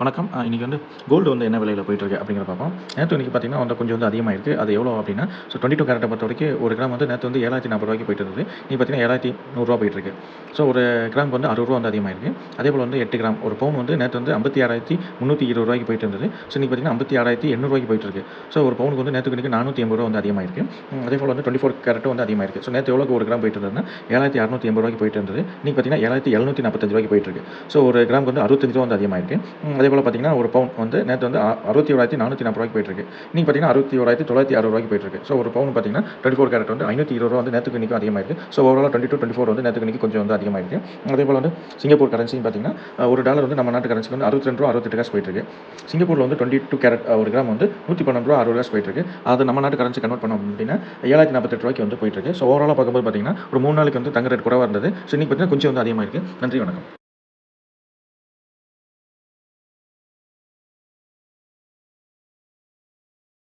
வணக்கம். இன்றைக்கி இன்னைக்கு வந்து கோல்டு வந்து என்ன விலையில் போயிட்டுருக்கு அப்படிங்கிற பார்ப்போம். நேற்று இன்றைக்கி பார்த்தீங்கன்னா வந்து கொஞ்சம் வந்து அதிகமாக இருக்குது அது எவ்வளோ அப்படின்னா ஸோ டுவெண்ட்டி டூ கேரட்டை பொறுத்த வரைக்கும் ஒரு கிராம் வந்து நேற்று வந்து ஏழாயிரத்தி நாற்பது ரூபாய்க்கு போயிட்டு இருந்தது. நீ பார்த்தீங்கன்னா ஏழாயிரத்தி நூறுரூவா போயிட்டு இருக்கு ஸோ ஒரு கிராம் வந்து அறுபது ரூபா வந்து அதிகமாக இருக்குது அதே போல் வந்து எட்டு கிராம் ஒரு பவுன் வந்து நேற்று வந்து ஐம்பத்தி ஆறாயிரத்தி முந்நூற்றி இருபது ரூபாய்க்கு போயிட்டு இருந்தது. ஸோ இன்றைக்கி பார்த்தீங்கன்னா ஐம்பத்தி ஆறாயிரத்தி எண்ணூறுவாய்க்கு போயிட்டு இருக்கு. ஸோ ஒரு பவுனுக்கு வந்து நேற்று இன்னைக்கு நானூற்றி எண்பது ரூபா வந்து அதிகமாக இருக்குது அதே போல் வந்து டுவெண்ட்டி ஃபோர் கேரட்டும் வந்து அதிகமாக இருக்குது ஸோ நேற்று எவ்வளோக்கு ஒரு கிராம் போயிட்டு இருந்ததுன்னா ஏழாயிரத்தி அறுநூற்றி எண்பது ரூபாய்க்கு போயிட்டு இருந்தது. இன்றைக்கி பார்த்தீங்கன்னா ஏழாயிரத்தி எழுநூற்றி நாற்பத்தஞ்சு ரூபாய்க்கு போயிட்டு இருக்கு. ஸோ ஒரு கிராமுக்கு வந்து அறுபத்தஞ்சு ரூபா வந்து அதிகமாக இருக்குது அதே போல் பார்த்தீங்கன்னா ஒரு பவுன் வந்து நேற்று வந்து அறுபத்தி ஓராயிரத்தி நானூற்றி நாற்பது ரூபாய்க்கு போயிட்டு இருக்கு இன்னைக்கு பார்த்தீங்கன்னா அறுபத்தி ஓராயிரத்தி தொள்ளாயிரத்தி அறுபது ரூபாய்க்கு போயிட்டு இருக்கு ஸோ ஒரு பவுன் பார்த்தீங்கன்னா டுவெண்ட்டி ஃபோர் கேரட் வந்து ஐநூற்றி இருபது ரூபா வந்து நேற்றுக்கு இன்றைக்கும் அதிகமாக இருக்குது so overall twenty two twenty four வந்து நேற்றுக்கு இன்னைக்கு கொஞ்சம் வந்து அதிகமாக இருக்குது அதே போல் வந்து சிங்கப்பூர் கரன்சின்னு பார்த்தீங்கன்னா ஒரு டாலர் வந்து நம்ம நாட்டு கரன்சிக்கு வந்து அறுபத்தி ரெண்டு ரூபா அறுபத்தெட்டு காசு போயிட்டு இருக்கு சிங்கப்பூரில் வந்து டுவெண்ட்டி டூ கேரட் ஒரு கிராம் வந்து நூற்றி பன்னெண்டு ரூபா அறுபது காசு போயிட்டு இருக்கு அது நம்ம நாட்டு கரன்சி கன்வெர்ட் பண்ணோம் அப்படின்னா ஏழாயிரத்தி நாற்பத்தெட்டு ரூபாய்க்கு வந்து போயிட்டு இருக்கு ஸோ ஓவராலாக பார்க்கும்போது பார்த்தீங்கன்னா ஒரு மூணு நாளைக்கு வந்து தங்க ரேட் குறைவாக இருந்தது. ஸோ இன்றைக்கி பார்த்தீங்கன்னா கொஞ்சம் வந்து அதிகமாக இருக்குது நன்றி வணக்கம்.